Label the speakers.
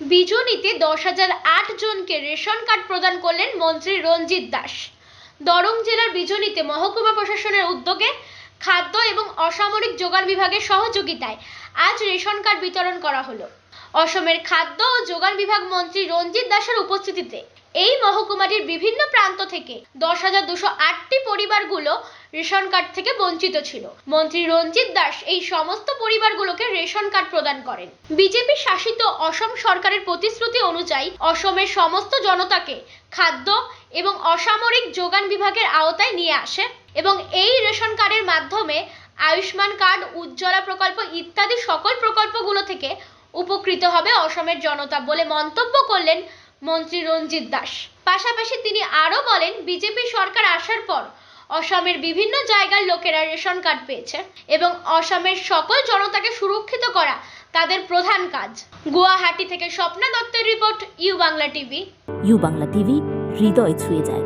Speaker 1: বিজনীতে দশ হাজার আট জনকে রেশন কার্ড প্রদান করলেন মন্ত্রী রঞ্জিত দাস। দরং জেলার বিজনীতে মহকুমা প্রশাসনের উদ্যোগে খাদ্য এবং অসামরিক যোগান বিভাগের সহযোগিতায় আজ রেশন কার্ড বিতরণ করা হলো। অসমের খাদ্য ও যোগান বিভাগ মন্ত্রী রঞ্জিত দাসের উপস্থিতিতে এই মহকুমাটির বিভিন্ন প্রান্ত থেকে দশ হাজার দুশো আটটি পরিবারগুলো রেশন কার্ড থেকে বঞ্চিত ছিল। মন্ত্রী রঞ্জিত দাস এই সমস্ত পরিবারগুলোকে রেশন কার্ড প্রদান করেন। বিজেপি শাসিত অসম সরকারের প্রতিশ্রুতি অনুযায়ী অসমের সমস্ত জনতাকে খাদ্য এবং অসামরিক যোগান বিভাগের আওতায় নিয়ে আসে এবং এই রেশন কার্ডের মাধ্যমে আয়ুষ্মান কার্ড, উজ্জ্বলা প্রকল্প ইত্যাদি সকল প্রকল্পগুলো থেকে উপকৃত হবে অসমের জনতা বলে মন্তব্য করলেন মন্ত্রী রঞ্জিত দাস। পাশাপাশি তিনি আরও বলেন, বিজেপি সরকার আসার পর অসমের বিভিন্ন জায়গার লোকেরা রেশন কার্ড পেয়েছে এবং অসমের সকল জনতাকে সুরক্ষিত করা তাদের প্রধান কাজ। গুয়াহাটি থেকে স্বপ্না দত্তের report, U Bangla TV.
Speaker 2: U Bangla TV, হৃদয় ছুঁয়ে যায়।